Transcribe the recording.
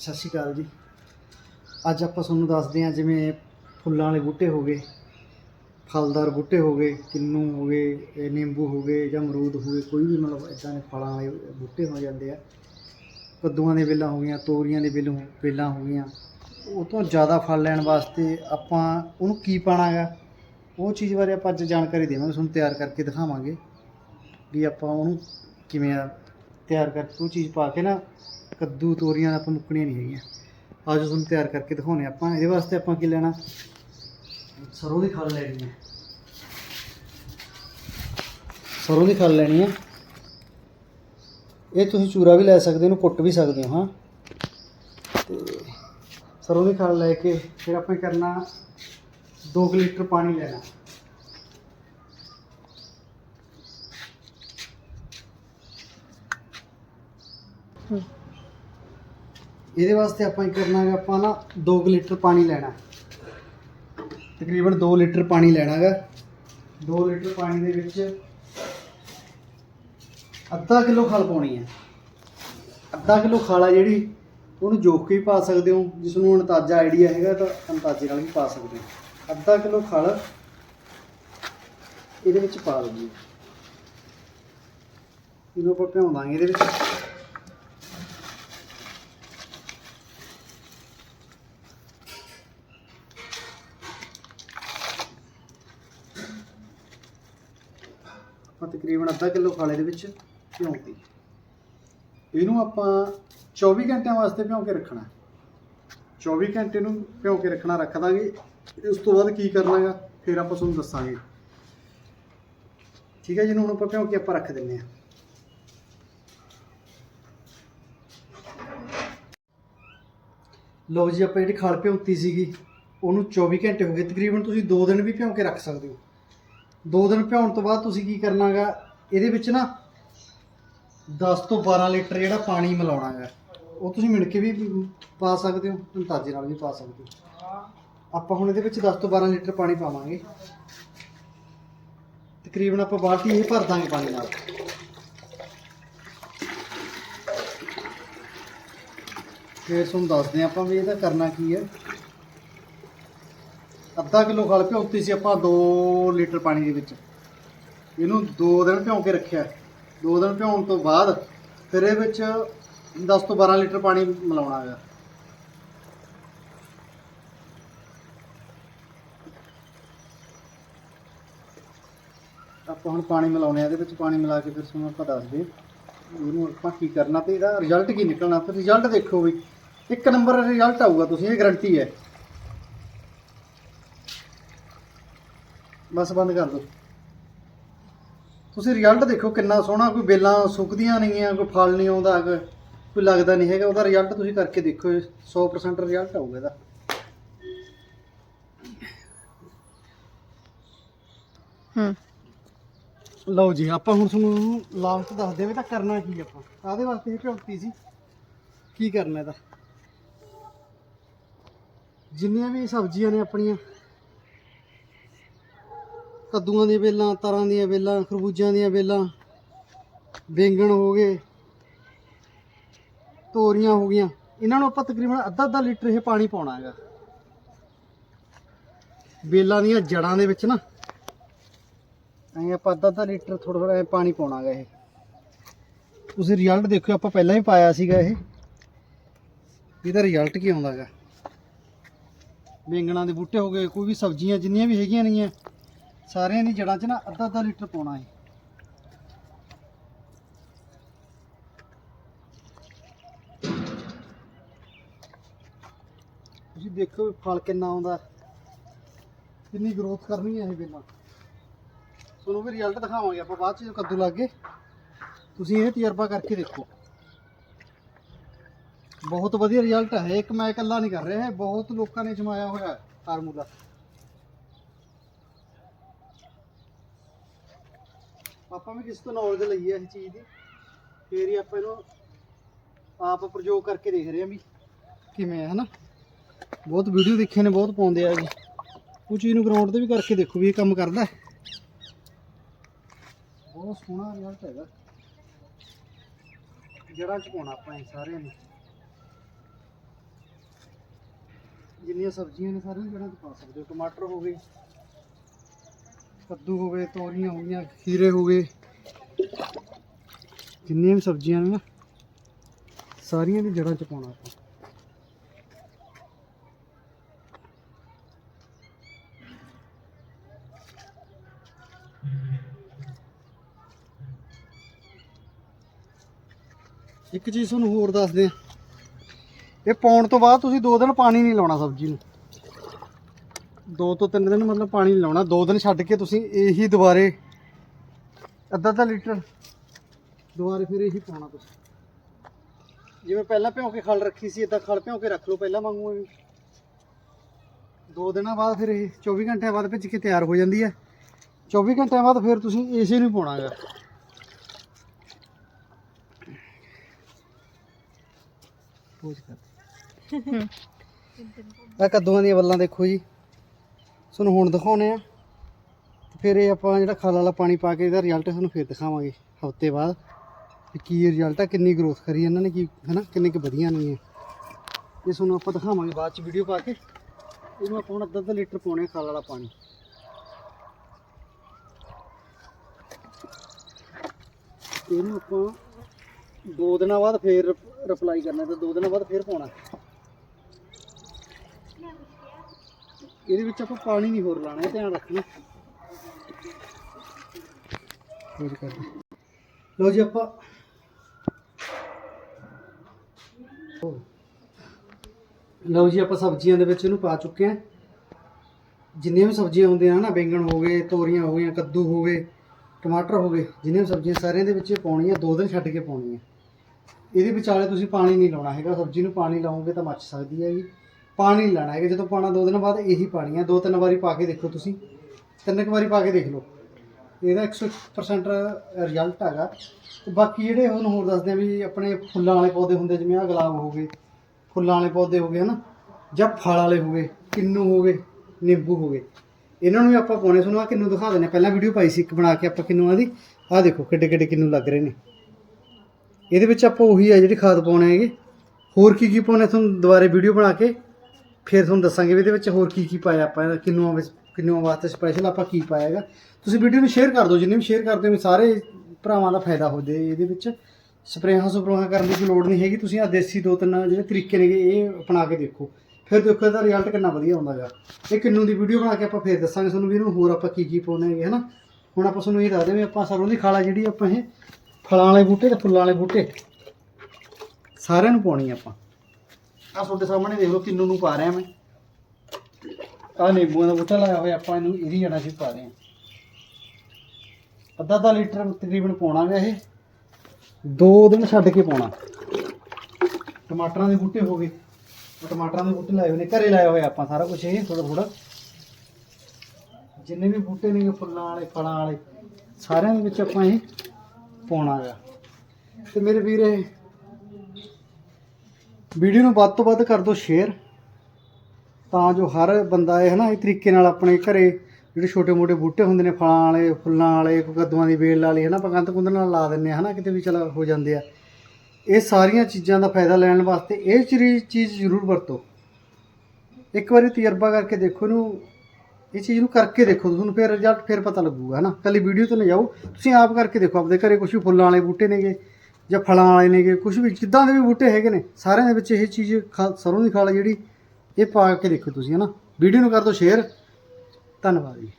ਸਤਿ ਸ਼੍ਰੀ ਅਕਾਲ ਜੀ। ਅੱਜ ਆਪਾਂ ਤੁਹਾਨੂੰ ਦੱਸਦੇ ਹਾਂ ਜਿਵੇਂ ਫੁੱਲਾਂ ਵਾਲੇ ਬੂਟੇ ਹੋ ਗਏ, ਫਲਦਾਰ ਬੂਟੇ ਹੋ ਗਏ, ਕਿੰਨੂ ਹੋ ਗਏ ਨਿੰਬੂ ਹੋ ਗਏ ਜਾਂ ਅਮਰੂਦ ਹੋ ਗਏ, ਕੋਈ ਵੀ ਮਤਲਬ ਇਦਾਂ ਦੇ ਫਲਾਂ ਵਾਲੇ ਬੂਟੇ ਹੋ ਜਾਂਦੇ ਆ। ਕੱਦੂਆਂ ਦੇ ਵੇਲਾਂ ਹੋ ਗਈਆਂ, ਤੋਰੀਆਂ ਦੇ ਵੇਲਾਂ ਵੇਲਾਂ ਹੋ ਗਈਆਂ। ਉਹ ਤੋਂ ਜ਼ਿਆਦਾ ਫਲ ਲੈਣ ਵਾਸਤੇ ਆਪਾਂ ਉਹਨੂੰ ਕੀ ਪਾਣਾ ਗਾ ਉਹ ਚੀਜ਼ ਬਾਰੇ ਆਪਾਂ ਅੱਜ ਜਾਣਕਾਰੀ ਦੇਵਾਂਗੇ, ਤੁਹਾਨੂੰ ਤਿਆਰ ਕਰਕੇ ਦਿਖਾਵਾਂਗੇ ਵੀ ਆਪਾਂ ਉਹਨੂੰ ਕਿਵੇਂ ਆ ਤਿਆਰ ਕਰਕੇ ਉਹ ਚੀਜ਼ ਪਾ ਕੇ ਨਾ ਕੱਦੂ ਤੋਰੀਆਂ ਆਪਾਂ ਮੁੱਕਣੀਆਂ ਨਹੀਂ ਹੈਗੀਆਂ। ਅੱਜ ਤੁਹਾਨੂੰ ਤਿਆਰ ਕਰਕੇ ਦਿਖਾਉਣੇ ਆਪਾਂ। ਇਹਦੇ ਵਾਸਤੇ ਆਪਾਂ ਕੀ ਲੈਣਾ? ਸਰੋਂ ਦੀ ਖਲ ਲੈਣੀ ਹੈ। ਸਰੋਂ ਦੀ ਖਲ ਲੈਣੀ ਹੈ। ਇਹ ਤੁਸੀਂ ਚੂਰਾ ਵੀ ਲੈ ਸਕਦੇ ਹੋ ਕੁੱਟ ਵੀ ਸਕਦੇ ਹੋ, ਹਾਂ। ਤੇ ਸਰੋਂ ਦੀ ਖਲ ਲੈ ਕੇ ਫਿਰ ਆਪਾਂ ਕੀ ਕਰਨਾ? 2 ਲੀਟਰ ਪਾਣੀ ਲੈਣਾ। ਇਹਦੇ ਵਾਸਤੇ ਆਪਾਂ ਕੀ ਕਰਨਾ ਹੈ ਆਪਾਂ ਨਾ 2 ਲੀਟਰ ਪਾਣੀ ਲੈਣਾ। ਤਕਰੀਬਨ 2 ਲੀਟਰ ਪਾਣੀ ਲੈਣਾ ਹੈਗਾ 2 ਲੀਟਰ ਪਾਣੀ ਦੇ ਵਿੱਚ ਅੱਧਾ ਕਿਲੋ ਖਲ ਪਾਉਣੀ ਹੈ। ਅੱਧਾ ਕਿਲੋ ਖਲ ਆ ਜਿਹੜੀ, ਉਹਨੂੰ ਜੋਖ ਕੇ ਵੀ ਪਾ ਸਕਦੇ ਹੋ। ਜਿਸ ਨੂੰ ਅੰਦਾਜ਼ਾ ਆਈਡੀਆ ਹੈਗਾ, ਤਾਂ ਅੰਤਾਜੇ ਨਾਲ ਵੀ ਪਾ ਸਕਦੇ ਹੋ। ਅੱਧਾ ਕਿਲੋ ਖਲ ਇਹਦੇ ਵਿੱਚ ਪਾ ਦਿਓ ਇਹਨੂੰ ਆਪਾਂ ਭਿਉਂ ਇਹਦੇ ਵਿੱਚ ਆਪਾਂ ਤਕਰੀਬਨ ਅੱਧਾ ਕਿਲੋ ਖਾਲੇ ਦੇ ਵਿੱਚ ਭਿਉਂਤੀ ਇਹਨੂੰ ਆਪਾਂ 24 ਘੰਟਿਆਂ ਵਾਸਤੇ ਭਿਉਂ ਕੇ ਰੱਖਣਾ। 24 ਘੰਟੇ ਨੂੰ ਭਿਉਂ ਕੇ ਰੱਖਣਾ ਰੱਖ ਦਾਂਗੇ। ਉਸ ਤੋਂ ਬਾਅਦ ਕੀ ਕਰਨਾਗਾ? ਫਿਰ ਆਪਾਂ ਤੁਹਾਨੂੰ ਦੱਸਾਂਗੇ। ਠੀਕ ਹੈ ਜਿਹਨੂੰ ਹੁਣ ਆਪਾਂ ਭਿਉਂ ਕੇ ਆਪਾਂ ਰੱਖ ਦਿੰਨੇ ਆ। ਲਓ ਜੀ, ਆਪਾਂ ਜਿਹੜੀ ਖਾਲ ਭਿਉਂਤੀ ਸੀਗੀ, ਉਹਨੂੰ 24 ਘੰਟੇ ਹੋ ਗਏ। ਤਕਰੀਬਨ ਤੁਸੀਂ 2 ਦਿਨ ਵੀ ਭਿਉਂ ਕੇ ਰੱਖ ਸਕਦੇ ਹੋ। ਦੋ ਦਿਨ ਭਿਉਣ ਤੋਂ ਬਾਅਦ ਤੁਸੀਂ ਕੀ ਕਰਨਾਗਾ? ਇਹਦੇ ਵਿੱਚ ਨਾ 10 ਤੋਂ 12 ਲੀਟਰ ਜਿਹੜਾ ਪਾਣੀ ਮਿਲਾਉਣਾਗਾ। ਉਹ ਤੁਸੀਂ ਮਿਣ ਕੇ ਵੀ ਪਾ ਸਕਦੇ ਹੋ, ਅੰਦਾਜ਼ੇ ਨਾਲ ਵੀ ਪਾ ਸਕਦੇ ਹੋ। ਆਪਾਂ ਹੁਣ ਇਹਦੇ ਵਿੱਚ 10 ਤੋਂ 12 ਲੀਟਰ ਪਾਣੀ ਪਾਵਾਂਗੇ। ਤਕਰੀਬਨ ਆਪਾਂ ਬਾਲਟੀ ਇਹ ਭਰ ਦਾਂਗੇ ਪਾਣੀ ਨਾਲ। ਫਿਰ ਤੁਹਾਨੂੰ ਦੱਸਦੇ ਹਾਂ ਆਪਾਂ ਵੀ ਇਹਦਾ ਕਰਨਾ ਕੀ ਹੈ। ਅੱਧਾ ਕਿਲੋ ਖਲ ਭਿਉਂਤੀ ਸੀ ਆਪਾਂ 2 ਲੀਟਰ ਪਾਣੀ ਦੇ ਵਿੱਚ। ਇਹਨੂੰ 2 ਦਿਨ ਭਿਉਂ ਕੇ ਰੱਖਿਆ। 2 ਦਿਨ ਭਿਉਣ ਤੋਂ ਬਾਅਦ ਫਿਰ ਇਹ ਵਿੱਚ 10 ਤੋਂ 12 ਲੀਟਰ ਪਾਣੀ ਮਿਲਾਉਣਾ ਹੈਗਾ। ਆਪਾਂ ਹੁਣ ਪਾਣੀ ਮਿਲਾਉਣੇ ਆ, ਇਹਦੇ ਵਿੱਚ ਪਾਣੀ ਮਿਲਾ ਕੇ ਫਿਰ ਤੁਹਾਨੂੰ ਆਪਾਂ ਦੱਸਦੇ ਇਹਨੂੰ ਆਪਾਂ ਕੀ ਕਰਨਾ ਤੇ ਇਹਦਾ ਰਿਜ਼ਲਟ ਕੀ ਨਿਕਲਣਾ। ਫਿਰ ਰਿਜ਼ਲਟ ਦੇਖੋ ਵੀ ਇੱਕ ਨੰਬਰ ਰਿਜ਼ਲਟ ਆਊਗਾ, ਤੁਸੀਂ ਇਹ ਗਾਰੰਟੀ ਹੈ। ਬਸ ਬੰਦ ਕਰ ਦਿਓ ਤੁਸੀਂ ਰਿਜ਼ਲਟ ਦੇਖੋ ਕਿੰਨਾ ਸੋਹਣਾ ਕੋਈ ਬੇਲਾਂ ਸੁੱਕਦੀਆਂ ਨਹੀਂ ਆ ਕੋਈ ਫਲ ਨਹੀਂ ਆਉਂਦਾ ਕੋਈ ਕੋਈ ਲੱਗਦਾ ਨਹੀਂ ਹੈਗਾ। ਉਹਦਾ ਰਿਜ਼ਲਟ ਤੁਸੀਂ ਕਰਕੇ ਦੇਖੋ 100% ਰਿਜ਼ਲਟ ਆਊਗਾ ਇਹਦਾ। ਹੂੰ। ਲਓ ਜੀ ਆਪਾਂ ਹੁਣ ਤੁਹਾਨੂੰ ਲਾਸਟ ਦੱਸਦੇ ਵੀ ਤਾਂ ਕਰਨਾ ਕੀ ਆਪਾਂ। ਕਾਹਦੇ ਵਾਸਤੇ ਇਹ ਭਿਉਂਤੀ ਸੀ? ਕੀ ਕਰਨਾ ਇਹਦਾ? ਜਿੰਨੀਆਂ ਵੀ ਸਬਜ਼ੀਆਂ ਨੇ ਆਪਣੀਆਂ ਕੱਦੂਆਂ ਦੀਆਂ ਵੇਲਾਂ, ਤਰਾਂ ਦੀਆਂ ਵੇਲਾਂ, ਖਰਬੂਜਿਆਂ ਦੀਆਂ ਵੇਲਾਂ, ਬੈਂਗਣ ਹੋ ਗਏ, ਤੋਰੀਆਂ ਹੋ ਗਈਆਂ। ਇਹਨਾਂ ਨੂੰ ਆਪਾਂ ਤਕਰੀਬਨ ਅੱਧਾ ਅੱਧਾ ਲੀਟਰ ਇਹ ਪਾਣੀ ਪਾਉਣਾ ਹੈਗਾ। ਵੇਲਾਂ ਦੀਆਂ ਜੜਾਂ ਦੇ ਵਿੱਚ ਨਾ। ਐਂ ਆਪਾਂ ਅੱਧਾ ਅੱਧਾ ਲੀਟਰ ਥੋੜਾ ਥੋੜਾ ਪਾਣੀ ਪਾਉਣਾ ਹੈਗਾ ਇਹ। ਤੁਸੀਂ ਰਿਜ਼ਲਟ ਦੇਖਿਓ, ਆਪਾਂ ਪਹਿਲਾਂ ਹੀ ਪਾਇਆ ਸੀਗਾ ਇਹ। ਇਹਦਾ ਰਿਜ਼ਲਟ ਕੀ ਆਉਂਦਾ ਹੈਗਾ? ਬੈਂਗਣਾਂ ਦੇ ਬੂਟੇ ਹੋ ਗਏ, ਕੋਈ ਵੀ ਸਬਜ਼ੀਆਂ ਜਿੰਨੀਆਂ ਵੀ ਹੈਗੀਆਂ ਨੇਗੀਆਂ ਸਾਰਿਆਂ ਦੀ ਜੜਾਂ 'ਚ ਨਾ ਅੱਧਾ ਅੱਧਾ ਲੀਟਰ ਪਾਉਣਾ ਹੈ। ਤੁਸੀਂ ਦੇਖੋ ਫਲ ਕਿੰਨਾ ਆਉਂਦਾ ਕਿੰਨੀ ਗਰੋਥ ਕਰਨੀ ਹੈ ਇਹ ਵੇਲਾਂ ਤੁਹਾਨੂੰ ਵੀ ਰਿਜ਼ਲਟ ਦਿਖਾਵਾਂਗੇ ਆਪਾਂ, ਬਾਅਦ ਚ ਜਦੋਂ ਕੱਦੂ ਲੱਗ ਗਏ, ਤੁਸੀਂ ਇਹ ਤਜਰਬਾ ਕਰਕੇ ਦੇਖੋ। ਬਹੁਤ ਵਧੀਆ ਰਿਜ਼ਲਟ ਹੈ ਇੱਕ ਮੈਂ ਇਕੱਲਾ ਨਹੀਂ ਕਰ ਰਿਹਾ, ਇਹ ਬਹੁਤ ਲੋਕਾਂ ਨੇ ਜਮਾਇਆ ਹੋਇਆ ਫਾਰਮੂਲਾ। ਆਪਾਂ ਵੀ ਕਿਸ ਤੋਂ ਨੌਲੇਜ ਲਈ ਹੈ ਇਸ ਚੀਜ਼ ਦੀ। ਫੇਰ ਹੀ ਆਪਾਂ ਇਹਨੂੰ ਆਪ ਪ੍ਰਯੋਗ ਕਰਕੇ ਦੇਖ ਰਹੇ ਹਾਂ ਵੀ ਕਿਵੇਂ ਹੈ ਹਨਾ? ਬਹੁਤ ਵੀਡੀਓ ਦੇਖੇ ਨੇ, ਬਹੁਤ ਪਾਉਂਦੇ ਆ ਜੀ। ਉਹ ਚੀਜ਼ ਨੂੰ ਗਰਾਊਂਡ ਤੇ ਵੀ ਕਰਕੇ ਦੇਖੋ ਵੀ ਇਹ ਕੰਮ ਕਰਦਾ ਬਹੁਤ ਸੋਹਣਾ ਰਿਜ਼ਲਟ ਹੈਗਾ। ਜੜ੍ਹਾਂ ਚ ਪਾਉਣਾ ਆਪਾਂ ਇਹ ਸਾਰਿਆਂ ਨੇ। ਜਿੰਨੀਆਂ ਸਬਜ਼ੀਆਂ ਨੇ ਸਾਰੀਆਂ ਜੜ੍ਹਾਂ 'ਚ ਪਾ ਸਕਦੇ ਹੋ। ਟਮਾਟਰ ਹੋ ਗਏ। ਕੱਦੂ ਹੋ ਗਏ ਤੋਰੀਆਂ ਹੋ ਗਈਆਂ ਖੀਰੇ ਹੋ ਗਏ ਜਿੰਨੀਆਂ ਵੀ ਸਬਜ਼ੀਆਂ ਨੇ ਨਾ, ਸਾਰੀਆਂ ਦੀ ਜੜ੍ਹਾਂ 'ਚ ਪਾਉਣਾ ਆਪਾਂ। ਇੱਕ ਚੀਜ਼ ਤੁਹਾਨੂੰ ਹੋਰ ਦੱਸਦੇ ਆ ਇਹ ਪਾਉਣ ਤੋਂ ਬਾਅਦ ਤੁਸੀਂ 2 ਦਿਨ ਪਾਣੀ ਨਹੀਂ ਲਾਉਣਾ ਸਬਜ਼ੀ ਨੂੰ। 2 ਤੋਂ 3 ਦਿਨ ਮਤਲਬ ਪਾਣੀ ਨਹੀਂ ਲਾਉਣਾ 2 ਦਿਨ ਛੱਡ ਕੇ ਤੁਸੀਂ ਇਹੀ ਦੁਬਾਰੇ ਅੱਧਾ ਅੱਧਾ ਲੀਟਰ ਦੁਬਾਰੇ ਫਿਰ ਇਹੀ ਪਾਉਣਾ ਤੁਸੀਂ। ਜਿਵੇਂ ਪਹਿਲਾਂ ਭਿਉਂ ਕੇ ਖਲ ਰੱਖੀ ਸੀ ਇਦਾਂ ਖਲ ਭਿਉਂ ਕੇ ਰੱਖ ਲਓ ਪਹਿਲਾਂ ਵਾਂਗੂ ਹੀ ਦੋ ਦਿਨਾਂ ਬਾਅਦ ਫਿਰ ਇਹ 24 ਘੰਟਿਆਂ ਬਾਅਦ ਭਿੱਜ ਕੇ ਤਿਆਰ ਹੋ ਜਾਂਦੀ ਹੈ। 24 ਘੰਟਿਆਂ ਬਾਅਦ ਫਿਰ ਤੁਸੀਂ ਇਸੇ ਨੂੰ ਹੀ ਪਾਉਣਾ ਹੈਗਾ ਪੋਜ ਕਰ। ਆ ਕੱਦੂਆਂ ਦੀਆਂ ਬੱਲਾਂ ਦੇਖੋ ਜੀ। ਤੁਹਾਨੂੰ ਹੁਣ ਦਿਖਾਉਣੇ ਆ। ਫਿਰ ਇਹ ਆਪਾਂ ਜਿਹੜਾ ਖਾਲ ਵਾਲਾ ਪਾਣੀ ਪਾ ਕੇ ਇਹਦਾ ਰਿਜ਼ਲਟ ਤੁਹਾਨੂੰ ਫਿਰ ਦਿਖਾਵਾਂਗੇ ਹਫ਼ਤੇ ਬਾਅਦ ਵੀ ਕੀ ਰਿਜ਼ਲਟ ਆ, ਕਿੰਨੀ ਗਰੋਥ ਕਰੀ ਇਹਨਾਂ ਨੇ, ਕੀ ਹਨਾ, ਕਿੰਨੇ ਕੁ ਵਧੀਆ ਨਹੀਂ ਹੈ ਇਹ ਤੁਹਾਨੂੰ ਆਪਾਂ ਦਿਖਾਵਾਂਗੇ ਬਾਅਦ ਚ ਵੀਡੀਓ ਪਾ ਕੇ। ਇਹਨੂੰ ਆਪਾਂ ਹੁਣ ਅੱਧਾ ਅੱਧਾ ਲੀਟਰ ਪਾਉਣੇ ਆ ਖਲ ਵਾਲਾ ਪਾਣੀ। ਇਹਨੂੰ ਆਪਾਂ ਦੋ ਦਿਨਾਂ ਬਾਅਦ ਫੇਰ ਰਿਪਲਾਈ ਕਰਨਾ ਤੇ ਦੋ ਦਿਨਾਂ ਬਾਅਦ ਫੇਰ ਪਾਉਣਾ। ਇਹਦੇ ਵਿੱਚ ਆਪਾਂ ਪਾਣੀ ਨਹੀਂ ਹੋਰ ਲਾਣਾ ਧਿਆਨ ਰੱਖਣਾ। ਹੋਰ ਕਰ ਲਓ ਜੀ ਆਪਾਂ। ਲਓ ਜੀ ਆਪਾਂ ਸਬਜ਼ੀਆਂ ਦੇ ਵਿੱਚ ਇਹਨੂੰ ਪਾ ਚੁੱਕੇ ਹਾਂ। ਜਿੰਨੀਆਂ ਵੀ ਸਬਜ਼ੀਆਂ ਹੁੰਦੀਆਂ ਹਨ ਨਾ, ਬੈਂਗਣ ਹੋ ਗਏ, ਤੋਰੀਆਂ ਹੋ ਗਈਆਂ, ਕੱਦੂ ਹੋ ਗਏ, ਟਮਾਟਰ ਹੋ ਗਏ, ਜਿੰਨੀਆਂ ਵੀ ਸਬਜ਼ੀਆਂ ਸਾਰਿਆਂ ਦੇ ਵਿੱਚ ਪਾਉਣੀਆਂ, ਦੋ ਦਿਨ ਛੱਡ ਕੇ ਪਾਉਣੀਆਂ। ਇਹਦੇ ਵਿਚਾਲੇ ਤੁਸੀਂ ਪਾਣੀ ਨਹੀਂ ਲਾਉਣਾ ਹੈਗਾ। ਸਬਜ਼ੀ ਨੂੰ ਪਾਣੀ ਲਾਓਗੇ ਤਾਂ ਮੱਚ ਸਕਦੀ ਹੈ ਜੀ। ਪਾਣੀ ਲੈਣਾ ਲਾਣਾ ਹੈਗਾ। ਜਦੋਂ ਪਾਣਾ ਦੋ ਦਿਨ ਬਾਅਦ ਇਹੀ ਪਾਣੀ ਹੈ ਦੋ ਤਿੰਨ ਵਾਰੀ ਪਾ ਕੇ ਦੇਖੋ ਤੁਸੀਂ। ਤਿੰਨ ਕੁ ਵਾਰੀ ਪਾ ਕੇ ਦੇਖ ਲਓ। ਇਹਦਾ 100% ਰਿਜ਼ਲਟ ਹੈਗਾ। ਤੇ ਬਾਕੀ ਜਿਹੜੇ ਹੁਣ ਹੋਰ ਦੱਸਦੇ ਆ ਵੀ ਆਪਣੇ ਫੁੱਲਾਂ ਵਾਲੇ ਪੌਦੇ ਹੁੰਦੇ ਜਿਵੇਂ ਆ ਗੁਲਾਬ ਹੋ ਗਏ, ਫੁੱਲਾਂ ਵਾਲੇ ਪੌਦੇ ਹੋ ਗਏ ਹਨਾ, ਜਾਂ ਫਲ ਵਾਲੇ ਹੋ ਗਏ, ਕਿੰਨੂ ਹੋ ਗਏ, ਨਿੰਬੂ ਹੋ ਗਏ। ਇਹਨਾਂ ਨੂੰ ਵੀ ਆਪਾਂ ਪਾਉਣੇ ਤੁਹਾਨੂੰ ਆ ਕਿੰਨੂ ਦਿਖਾ ਦਿੰਦੇ ਹਾਂ। ਪਹਿਲਾਂ ਵੀਡੀਓ ਪਾਈ ਸੀ ਇੱਕ ਬਣਾ ਕੇ ਆਪਾਂ ਕਿੰਨੂਆਂ ਦੀ। ਆਹ ਦੇਖੋ ਕਿੱਡੇ ਕਿੱਡੇ ਕਿੰਨੂ ਲੱਗ ਰਹੇ ਨੇ। ਇਹਦੇ ਵਿੱਚ ਆਪਾਂ ਉਹੀ ਆ ਜਿਹੜੀ ਖਾਦ ਪਾਉਣੇ ਹੈਗੇ। ਹੋਰ ਕੀ ਕੀ ਪਾਉਣੇ ਤੁਹਾਨੂੰ ਦੁਬਾਰੇ ਵੀਡੀਓ ਬਣਾ ਕੇ ਫਿਰ ਤੁਹਾਨੂੰ ਦੱਸਾਂਗੇ ਵੀ ਇਹਦੇ ਵਿੱਚ ਹੋਰ ਕੀ ਕੀ ਪਾਇਆ ਆਪਾਂ, ਕਿੰਨੂਆਂ ਵਿੱਚ ਕਿੰਨੂਆਂ ਵਾਸਤੇ ਸਪੈਸ਼ਲ ਆਪਾਂ ਕੀ ਪਾਇਆ ਹੈਗਾ। ਤੁਸੀਂ ਵੀਡੀਓ ਨੂੰ ਸ਼ੇਅਰ ਕਰ ਦਿਓ, ਜਿੰਨੇ ਵੀ ਸ਼ੇਅਰ ਕਰਦੇ ਹੋ ਸਾਰੇ ਭਰਾਵਾਂ ਦਾ ਫਾਇਦਾ ਹੋ ਜਾਏ ਇਹਦੇ ਵਿੱਚ। ਸਪਰੇਹਾਂ ਸੁਪਰੇਹਾਂ ਕਰਨ ਦੀ ਲੋੜ ਨਹੀਂ ਹੈਗੀ, ਤੁਸੀਂ ਆ ਦੇਸੀ ਦੋ ਤਿੰਨ ਜਿਹੜੇ ਤਰੀਕੇ ਨੇਗੇ, ਇਹ ਅਪਣਾ ਕੇ ਦੇਖੋ। ਫਿਰ ਦੇਖੋ ਇਹਦਾ ਰਿਜ਼ਲਟ ਕਿੰਨਾ ਵਧੀਆ ਆਉਂਦਾ ਹੈਗਾ। ਇਹ ਕਿੰਨੂ ਦੀ ਵੀਡੀਓ ਬਣਾ ਕੇ ਆਪਾਂ ਫਿਰ ਦੱਸਾਂਗੇ ਤੁਹਾਨੂੰ ਵੀ ਇਹਨੂੰ ਹੋਰ ਆਪਾਂ ਕੀ ਕੀ ਪਾਉਣੇ ਹੈਗੇ, ਹਨਾ? ਹੁਣ ਆਪਾਂ ਤੁਹਾਨੂੰ ਇਹ ਦੱਸਦੇ ਵੀ ਆਪਾਂ ਸਰੋਂ ਦੀ ਖਾਲਾ ਜਿਹੜੀ ਆਪਾਂ ਇਹ ਫਲਾਂ ਵਾਲੇ ਬੂਟੇ ਤੇ ਫੁੱਲਾਂ ਵਾਲੇ ਬੂਟੇ, ਸਾਰਿਆਂ ਨੂੰ ਪਾਉਣੀ ਆਪਾਂ। ਆ ਤੁਹਾਡੇ ਸਾਹਮਣੇ ਦੇਖ ਲਓ ਕਿੰਨੂ ਨੂੰ ਪਾ ਰਿਹਾ ਮੈਂ। ਆ ਨਿੰਬੂਆਂ ਦਾ ਬੂਟਾ ਲਾਇਆ ਹੋਇਆ, ਆਪਾਂ ਇਹਨੂੰ ਇਹਦੀ ਜੜ੍ਹਾਂ 'ਚ ਪਾ ਰਹੇ ਹਾਂ। ਅੱਧਾ ਅੱਧਾ ਲੀਟਰ ਤਕਰੀਬਨ ਪਾਉਣਾ ਗਾ ਇਹ। ਦੋ ਦਿਨ ਛੱਡ ਕੇ ਪਾਉਣਾ। ਟਮਾਟਰਾਂ ਦੇ ਬੂਟੇ ਹੋ ਗਏ। ਟਮਾਟਰਾਂ ਦੇ ਬੂਟੇ ਲਾਏ ਹੋਏ ਨੇ, ਘਰੇ ਲਾਇਆ ਹੋਇਆ ਆਪਾਂ ਸਾਰਾ ਕੁਝ ਇਹ ਥੋੜਾ ਥੋੜਾ ਜਿੰਨੇ ਵੀ ਬੂਟੇ ਨੇ ਫੁੱਲਾਂ ਵਾਲੇ, ਫਲਾਂ ਵਾਲੇ, ਸਾਰਿਆਂ ਦੇ ਵਿੱਚ ਆਪਾਂ ਇਹ ਪਾਉਣਾ ਗਾ ਤੇ ਮੇਰੇ ਵੀਰੇ ਵੀਡੀਓ ਨੂੰ ਵੱਧ ਤੋਂ ਵੱਧ ਕਰ ਦਿਓ ਸ਼ੇਅਰ ਤਾਂ ਜੋ ਹਰ ਬੰਦਾ ਇਹ ਹੈ ਨਾ ਇਹ ਤਰੀਕੇ ਨਾਲ ਆਪਣੇ ਘਰੇ ਜਿਹੜੇ ਛੋਟੇ ਮੋਟੇ ਬੂਟੇ ਹੁੰਦੇ ਨੇ, ਫਲਾਂ ਵਾਲੇ, ਫੁੱਲਾਂ ਵਾਲੇ, ਕੋਈ ਕੱਦੂਆਂ ਦੀ ਵੇਲ ਵਾਲੀ ਨਾ ਆਪਾਂ ਕੰਧ ਕੁੰਦ ਨਾਲ ਲਾ ਦਿੰਨੇ ਆ ਨਾ ਕਿਤੇ ਵੀ ਚਲ ਹੋ ਜਾਂਦੇ ਆ। ਇਹ ਸਾਰੀਆਂ ਚੀਜ਼ਾਂ ਦਾ ਫਾਇਦਾ ਲੈਣ ਵਾਸਤੇ ਇਹ ਚੀਜ਼ ਚੀਜ਼ ਜ਼ਰੂਰ ਵਰਤੋ। ਇੱਕ ਵਾਰੀ ਤਜਰਬਾ ਕਰਕੇ ਦੇਖੋ ਇਹਨੂੰ, ਇਹ ਚੀਜ਼ ਨੂੰ ਕਰਕੇ ਦੇਖੋ, ਤੁਹਾਨੂੰ ਫਿਰ ਰਿਜ਼ਲਟ ਫਿਰ ਪਤਾ ਲੱਗੂਗਾ ਹਨਾ। ਕੱਲੀ ਵੀਡੀਓ ਤੋਂ ਨਾ ਜਾਓ, ਤੁਸੀਂ ਆਪ ਕਰਕੇ ਦੇਖੋ, ਆਪਦੇ ਘਰੇ ਕੁਝ ਵੀ ਫੁੱਲਾਂ ਵਾਲੇ ਬੂਟੇ ਨੇਗੇ। ਜਾਂ ਫਲਾਂ ਵਾਲੇ ਨੇਗੇ ਕੁਝ ਵੀ, ਜਿੱਦਾਂ ਦੇ ਵੀ ਬੂਟੇ ਹੈਗੇ ਨੇ, ਸਾਰਿਆਂ ਦੇ ਵਿੱਚ ਇਹ ਚੀਜ਼ ਖਾ- ਸਰੋਂ ਦੀ ਖਾਲ ਜਿਹੜੀ, ਇਹ ਪਾ ਕੇ ਦੇਖੋ ਤੁਸੀਂ ਹਨਾ ਵੀਡੀਓ ਨੂੰ ਕਰ ਦਿਓ ਸ਼ੇਅਰ ਧੰਨਵਾਦ ਜੀ।